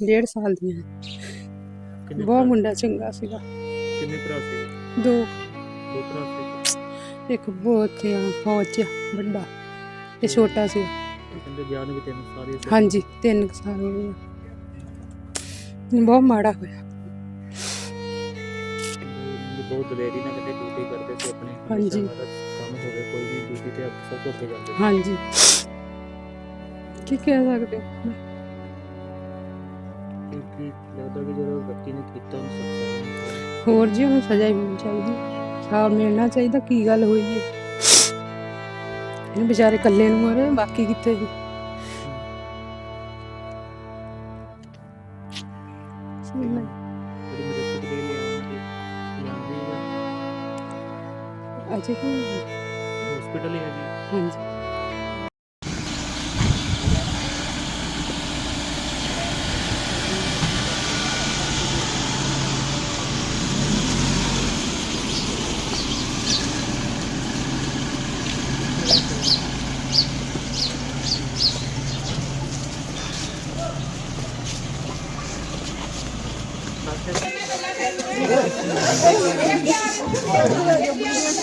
ਡੇਢ ਸਾਲ ਦੀਆਂ। ਕਿੰਨੇ ਬਹੁਤ ਮੁੰਡਾ ਚੰਗਾ ਸੀਗਾ। ਕਿੰਨੇ ਭਰਾ ਸੀ? ਦੋ। ਦੋ ਭਰਾ ਸੀ? ਇੱਕ ਬਹੁਤ ਆ ਫੌਜ 'ਚ ਵੱਡਾ ਤੇ ਛੋਟਾ ਸੀ। ਕਹਿੰਦੇ ਵਿਆਹ ਨੂੰ ਵੀ ਤਿੰਨ ਸਾਲ ਹੀ ਸੀ। ਹਾਂਜੀ ਤਿੰਨ ਕੁ ਸਾਲ ਹੋ ਗਏ ਆ। ਬਹੁਤ ਮਾੜਾ ਹੋਇਆ। ਕਹਿੰਦੇ ਬਹੁਤ ਦਲੇਰੀ ਨਾਲ ਕਹਿੰਦੇ ਡਿਊਟੀ ਕਰਦੇ ਸੀ ਆਪਣੇ। ਹਾਂਜੀ। ਹਮੇਸ਼ਾ ਮਦਦ ਕੰਮ ਹੋਵੇ ਕੋਈ ਵੀ ਡਿਊਟੀ ਤੇ ਸਭ ਤੋਂ ਅੱਗੇ ਜਾਂਦੇ ਸੀ। ਹਾਂਜੀ। ਕੀ ਕਹਿ ਸਕਦੇ? ਹੋ? ਕਿਉਂਕਿ ਲੱਗਦਾ ਕਿ ਜਦੋਂ ਬੱਚੀ ਨੇ ਕੀਤਾ ਉਹਨੂੰ ਸਖਤ ਹੋਰ ਜੀ ਉਹਨੂੰ ਸਜ਼ਾ ਹੀ ਮਿਲਣੀ ਚਾਹੀਦੀ। ਸਾਹ ਮਿਲਣਾ ਚਾਹੀਦਾ ਕੀ ਗੱਲ ਹੋਈ ਹੈ? ਇਹ ਵਿਚਾਰੇ ਇਕੱਲੇ ਨੂੰ ਮਰੇ ਬਾਕੀ ਕਿੱਥੇ ਸੀ? ਜਿਹੜੀ ਮੇਰੇ ਦੇ ਲਈ ਆਉਂਦੀ ਜਾਂਦੀ ਹੈ। ਅਜੇ ਤਾਂ ਹਸਪੀਟਲ ਹੀ ਹੈ ਜੀ। ਹਾਂਜੀ।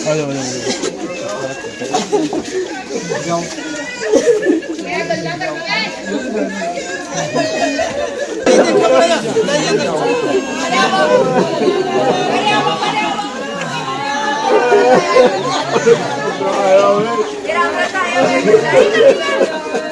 Hadi hadi hadi. Gracias.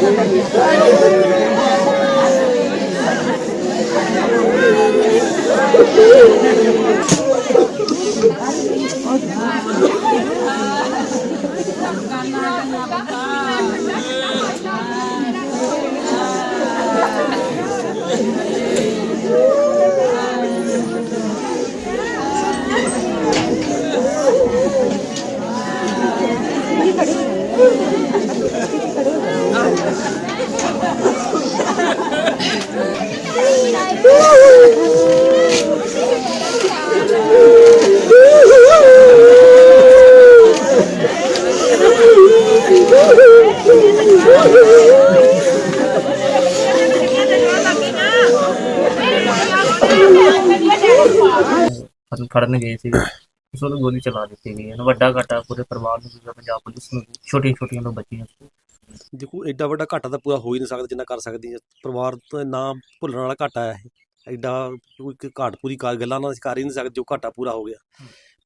Thank you. ਫੜ- ਫੜਨ ਗਏ ਸੀ ਉਸ ਨੂੰ ਗੋਲੀ ਚਲਾ ਦਿੱਤੀ ਗਈ। ਹੈ ਵੱਡਾ ਘਾਟਾ ਪੂਰੇ ਪਰਿਵਾਰ ਨੂੰ ਪੰਜਾਬ ਪੁਲਿਸ ਨੂੰ ਛੋਟੀਆਂ ਛੋਟੀਆਂ ਤੋਂ ਬੱਚੀਆਂ ਦੇਖੋ ਐਡਾ ਵੱਡਾ ਘਾਟਾ ਤਾਂ ਪੂਰਾ ਹੋ ਹੀ ਨਹੀਂ ਸਕਦਾ ਜਿੰਨਾ ਕਰ ਸਕਦੀ ਹੈ ਪਰਿਵਾਰ ਦਾ ਨਾਮ ਭੁੱਲਣ ਵਾਲਾ ਘਾਟਾ ਹੈ। ਇਹ ਐਡਾ ਕੋਈ ਇੱਕ ਘਾਟ ਪੂਰੀ ਕਰ ਗੱਲਾਂ ਨਾਲ ਕਰ ਹੀ ਨਹੀਂ ਸਕਦੇ ਜੋ ਘਾਟਾ ਪੂਰਾ ਹੋ ਗਿਆ।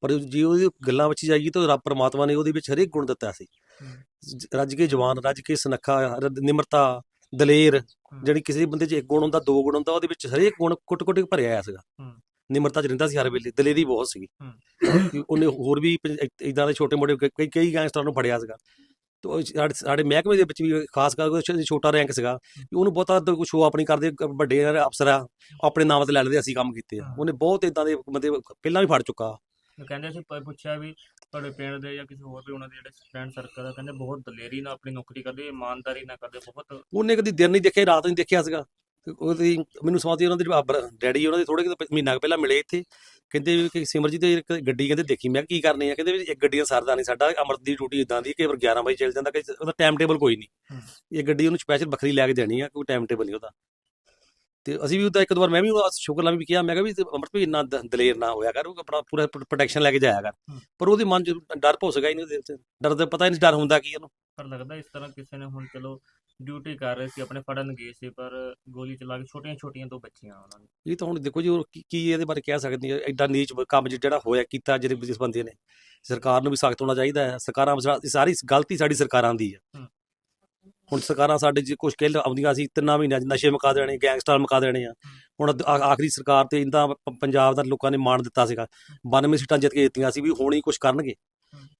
ਪਰ ਜੇ ਉਹਦੀ ਗੱਲਾਂ ਵਿੱਚ ਜਾਈਏ ਤਾਂ ਰੱਬ ਪਰਮਾਤਮਾ ਨੇ ਉਹਦੇ ਵਿੱਚ ਹਰੇਕ ਗੁਣ ਦਿੱਤਾ ਸੀ। ਰੱਜ ਕੇ ਜਵਾਨ ਰੱਜ ਕੇ ਸੁਨੱਖਾ ਨਿਮਰਤਾ ਦਲੇਰ ਜਿਹੜੀ ਕਿਸੇ ਬੰਦੇ 'ਚ ਇੱਕ ਗੁਣ ਹੁੰਦਾ ਦੋ ਗੁਣ ਹੁੰਦਾ ਉਹਦੇ ਵਿੱਚ ਹਰੇਕ ਗੁਣ ਕੁੱਟ-ਕੁੱਟ ਕੇ ਭਰਿਆ ਆਇਆ ਸੀਗਾ। ਨਿਮਰਤਾ 'ਚ ਰਹਿੰਦਾ ਸੀ ਹਰ ਵੇਲੇ ਦਲੇਰੀ ਬਹੁਤ ਸੀਗੀ। ਉਹਨੇ ਹੋਰ ਵੀ ਇਦਾਂ ਦੇ ਛੋਟੇ-ਮੋਟੇ ਕਈ ਕਈ ਗੈਂਗਸਟਰਾਂ ਨੂੰ ਫੜਿਆ ਸੀਗਾ। ਤੇ ਉਹ ਸਾਡੇ ਮਹਿਕਮੇ ਦੇ ਵਿੱਚ ਵੀ ਖਾਸ ਕਰਕੇ ਛੋਟਾ ਰੈਂਕ ਸੀਗਾ ਉਹਨੂੰ ਬਹੁਤਾ ਕੁਝ ਸ਼ੋਅ ਆਪਣੀ ਕਰਦੇ ਵੱਡੇ ਅਫਸਰ ਆ ਆਪਣੇ ਨਾਮ ਤੇ ਲੈ ਲੈਂਦੇ ਅਸੀਂ ਕੰਮ ਕੀਤੇ। ਉਹਨੇ ਬਹੁਤ ਇਦਾਂ ਦੇ ਬੰਦੇ ਪਹਿਲਾਂ ਵੀ ਫੜ ਚੁੱਕਾ। ਉਹ ਕਹਿੰਦੇ ਸੀ ਪੁੱਛਿਆ ਵੀ ਤੁਹਾਡੇ ਪਿੰਡ ਦੇ ਜਾਂ ਕਿਸੇ ਹੋਰ ਵੀ ਉਹਨਾਂ ਦੇ ਜਿਹੜੇ ਫਰੈਂਡ ਸਰਕਲ ਆ ਕਹਿੰਦੇ ਬਹੁਤ ਦਲੇਰੀ ਨਾਲ ਆਪਣੀ ਨੌਕਰੀ ਕਰਦੇ ਇਮਾਨਦਾਰੀ ਨਾਲ ਕਰਦੇ ਬਹੁਤ ਉਹਨੇ ਕਦੀ ਦਿਨ ਨਹੀਂ ਦੇਖਿਆ ਰਾਤ ਨਹੀਂ ਦੇਖਿਆ ਸੀਗਾ। ਉਹਦੀ ਮੈਨੂੰ ਸਮਾਤੀ ਉਹਨਾਂ ਦੇ ਡੈਡੀ ਉਹਨਾਂ ਦੇ ਥੋੜੇ ਕਿ ਮਹੀਨਾ ਪਹਿਲਾਂ ਮਿਲੇ ਇੱਥੇ। ਕਹਿੰਦੇ ਵੀ ਕਿ ਸਿਮਰਜੀਤ ਦੀ ਇੱਕ ਗੱਡੀ ਕਹਿੰਦੇ ਦੇਖੀ ਮੈਂ ਕੀ ਕਰਨੀ ਆ? ਕਹਿੰਦੇ ਵੀ ਇੱਕ ਗੱਡੀ ਦਾ ਸਰਦਾ ਨਹੀਂ ਸਾਡਾ ਅਮਰਤ ਦੀ ਡਿਊਟੀ ਇਦਾਂ ਦੀ ਕਿ 11 ਵਜੇ ਚੱਲ ਜਾਂਦਾ ਕਿ ਉਹਦਾ ਟਾਈਮ ਟੇਬਲ ਕੋਈ ਨਹੀਂ। ਇਹ ਗੱਡੀ ਉਹਨੂੰ ਸਪੈਸ਼ਲ ਵੱਖਰੀ ਲੈ ਕੇ ਦੇਣੀ ਆ ਕੋਈ ਟਾਈਮ ਟੇਬਲ ਨਹੀਂ ਉਹਦਾ। ਤੇ ਅਸੀਂ ਵੀ ਉਹਦਾ ਇੱਕ ਦੋ ਵਾਰ ਮੈਂ ਵੀ ਸ਼ੁਕਰ ਨਾਲ ਵੀ ਕਿਹਾ ਮੈਂ ਕਿਹਾ ਵੀ ਅਮਰਤ ਵੀ ਇੰਨਾ ਦਲੇਰ ਨਾ ਹੋਇਆ ਕਰ ਉਹ ਆਪਣਾ ਪੂਰਾ ਪ੍ਰੋਟੈਕਸ਼ਨ ਲੈ ਕੇ ਜਾਇਆ ਕਰ। ਪਰ ਉਹਦੇ ਮਨ 'ਚ ਡਰ ਭੁੱਸ ਗਿਆ ਹੀ ਨਹੀਂ ਡਰ ਦਾ ਪਤਾ ਹੀ ਨਹੀਂ ਡਰ ਹੁੰਦਾ ਕੀ ਉਹਨੂੰ। ਪਰ ਲੱਗਦਾ ਇਸ ਤਰ੍ਹਾਂ ਕਿਸੇ ਨੇ ਹੁਣ ਚਲੋ ਡਿਊਟੀ ਕਰ ਰਹੇ ਸੀ ਆਪਣੇ ਫੜਨ ਗਏ ਸੀ ਪਰ ਗੋਲੀ ਚਲਾ ਕੇ ਛੋਟੀਆਂ ਛੋਟੀਆਂ ਦੋ ਬੱਚੀਆਂ ਉਹਨਾਂ ਨੇ। ਇਹ ਤਾਂ ਹੁਣ ਦੇਖੋ ਜੀ ਕੀ ਇਹਦੇ ਬਾਰੇ ਕਹਿ ਸਕਦੇ ਆ ਐਡਾ ਨੀਚ ਕੰਮ ਜਿਹੜਾ ਹੋਇਆ ਕੀਤਾ ਜਿਹੜੇ ਜਿਸ ਬੰਦੇ ਨੇ। ਸਰਕਾਰ ਨੂੰ ਵੀ ਸਖਤ ਹੋਣਾ ਚਾਹੀਦਾ ਹੈ। ਸਰਕਾਰਾਂ ਸਾਰੀ ਗਲਤੀ ਸਾਡੀ ਸਰਕਾਰਾਂ ਦੀ ਹੂੰ। ਹੁਣ ਸਰਕਾਰਾਂ ਸਾਡੇ ਜੇ ਕੁਝ ਕਹਿ ਆਉਂਦੀਆਂ ਸੀ ਤਿੰਨਾਂ ਮਹੀਨਿਆਂ 'ਚ ਨਸ਼ੇ ਮੁਕਾ ਦੇਣੇ ਗੈਂਗਸਟਰ ਮੁਕਾ ਦੇਣੇ ਆ। ਹੁਣ ਆ- ਆਖਰੀ ਸਰਕਾਰ ਤੇ ਇੰਦਾ ਪੰਜਾਬ ਦਾ ਲੋਕਾਂ ਨੇ ਮਾਣ ਦਿੱਤਾ ਸੀਗਾ। 92 ਸੀਟਾਂ ਜਿੱਤ ਕੇ ਦਿੱਤੀਆਂ ਸੀ ਵੀ ਹੁਣ ਹੀ ਕੁਝ ਕਰਨਗੇ।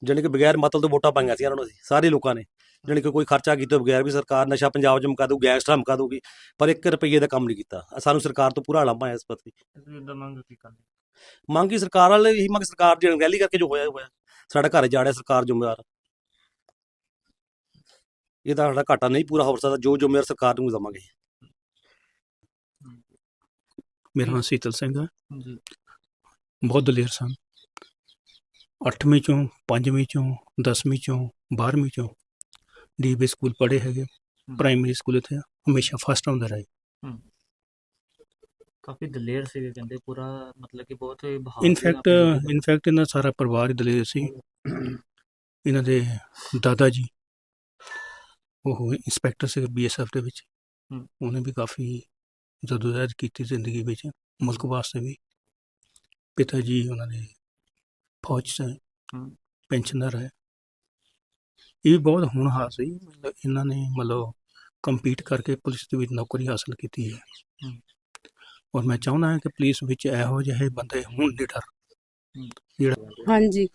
ਜਾਣੀ ਕਿ ਬਗੈਰ ਮਤਲਬ ਤੋਂ ਵੋਟਾਂ ਪਾਈਆਂ ਸੀ ਇਹਨਾਂ ਨੂੰ ਅਸੀਂ ਸਾਰੇ ਲੋਕਾਂ ਨੇ। ਜਾਣੀ ਕਿ ਕੋਈ ਖਰਚਾ ਕੀਤੇ ਬਗੈਰ ਵੀ ਸਰਕਾਰ ਨਸ਼ਾ ਪੰਜਾਬ 'ਚ ਮੁਕਾ ਦੂ ਗੈਂਗਸਟਰ ਮੁਕਾ ਦੂਗੀ ਪਰ 1 ਰੁਪਏ ਦਾ ਕੰਮ ਨਹੀਂ ਕੀਤਾ। ਸਾਨੂੰ ਸਰਕਾਰ ਤੋਂ ਪੂਰਾ ਲਾਂਭਾ ਹੈ ਇਸ ਪਤੀ ਤੁਸੀਂ ਇਦਾਂ ਮੰਗ ਕੀ ਕਰਦੇ? ਮੰਗੀ ਸਰਕਾਰ ਵਾਲੇ ਇਹੀ ਮੰਗ ਸਰਕਾਰ ਦੀ ਰੈਲੀ ਕਰਕੇ ਜੋ ਹੋਇਆ ਹੋਇਆ। ਸਾਡਾ ਘਰ ਜਾੜਿਆ ਸਰਕਾਰ ਜ਼ਿੰਮੇਵਾਰ। ਇਹਦਾ ਸਾਡਾ ਘਾਟਾ ਨਹੀਂ ਪੂਰਾ ਹੋ ਸਕਦਾ ਜੋ ਜ਼ਿੰਮੇਵਾਰ ਸਰਕਾਰ ਨੂੰ ਦੇਵਾਂਗੇ। ਮੇਰਾ ਨਾਮ ਸੀਤਲ ਸਿੰਘ ਹੈ। ਜੀ। ਬਹੁਤ ਦਲੇਰ ਸਨ 8ਵੀਂ ਚੋਂ 5ਵੀਂ ਚੋਂ 10ਵੀਂ ਚੋਂ 12ਵੀਂ ਚੋਂ ਡੀਬੀ ਸਕੂਲ ਪੜ੍ਹੇ ਹੈਗੇ। ਪ੍ਰਾਇਮਰੀ ਸਕੂਲ ਇੱਥੇ ਹਮੇਸ਼ਾ ਫਸਟ ਆਉਂਦਾ ਰਹੇ। ਕਾਫੀ ਦਲੇਰ ਸੀਗੇ ਕਹਿੰਦੇ ਪੂਰਾ ਮਤਲਬ ਕਿ ਬਹੁਤ ਬਹਾਦਰ ਇਨਫੈਕਟ ਇਨਫੈਕਟ ਇਹਨਾਂ ਦਾ ਸਾਰਾ ਪਰਿਵਾਰ ਹੀ ਦਲੇਰ ਸੀ। ਇਹਨਾਂ ਦੇ ਦਾਦਾ ਜੀ ਉਹ ਇੰਸਪੈਕਟਰ ਸੀ ਬੀਐਸਐਫ ਦੇ ਵਿੱਚ। ਹੂੰ। ਉਹਨੇ ਵੀ ਕਾਫੀ ਜਦੋਜਹਿਦ ਕੀਤੀ ਜ਼ਿੰਦਗੀ ਵਿੱਚ ਮੁਲਕ ਵਾਸਤੇ ਵੀ। ਪਿਤਾ ਜੀ ਉਹਨਾਂ ਦੇ ਫੌਜ 'ਚ ਹੂੰ। ਪੈਨਸ਼ਨਰ ਹੈ। ਇਹ ਵੀ ਬਹੁਤ ਹੋਣਹਾਰ ਸੀ ਮਤਲਬ ਇਹਨਾਂ ਨੇ ਮਤਲਬ ਕੰਪੀਟ ਕਰਕੇ ਪੁਲਿਸ ਦੇ ਵਿੱਚ ਨੌਕਰੀ ਹਾਸਲ ਕੀਤੀ ਹੈ। ਹੂੰ। ਔਰ ਮੈਂ ਚਾਹੁੰਦਾ ਹਾਂ ਕਿ ਪੁਲਿਸ ਵਿੱਚ ਇਹੋ ਜਿਹੇ ਬੰਦੇ ਹੋਣ ਲੀਡਰ ਹਾਂਜੀ।